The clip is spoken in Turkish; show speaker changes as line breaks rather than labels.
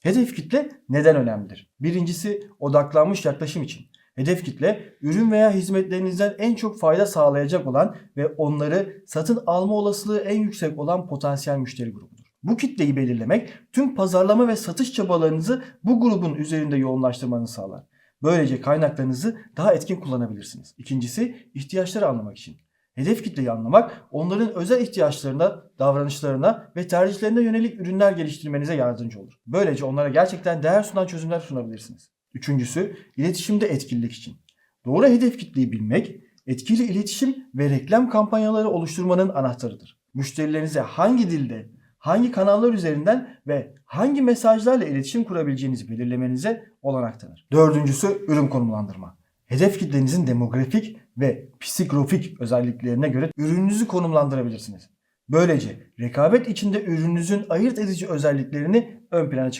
Hedef kitle neden önemlidir? Birincisi odaklanmış yaklaşım için. Hedef kitle ürün veya hizmetlerinizden en çok fayda sağlayacak olan ve onları satın alma olasılığı en yüksek olan potansiyel müşteri grubudur. Bu kitleyi belirlemek tüm pazarlama ve satış çabalarınızı bu grubun üzerinde yoğunlaştırmanızı sağlar. Böylece kaynaklarınızı daha etkin kullanabilirsiniz. İkincisi ihtiyaçları anlamak için. Hedef kitleyi anlamak onların özel ihtiyaçlarına, davranışlarına ve tercihlerine yönelik ürünler geliştirmenize yardımcı olur. Böylece onlara gerçekten değer sunan çözümler sunabilirsiniz. Üçüncüsü iletişimde etkililik için. Doğru hedef kitleyi bilmek, etkili iletişim ve reklam kampanyaları oluşturmanın anahtarıdır. Müşterilerinize hangi dilde, hangi kanallar üzerinden ve hangi mesajlarla iletişim kurabileceğinizi belirlemenize olanak tanır. Dördüncüsü ürün konumlandırma. Hedef kitlenizin demografik ve psikografik özelliklerine göre ürününüzü konumlandırabilirsiniz. Böylece rekabet içinde ürününüzün ayırt edici özelliklerini ön plana çıkarabilirsiniz.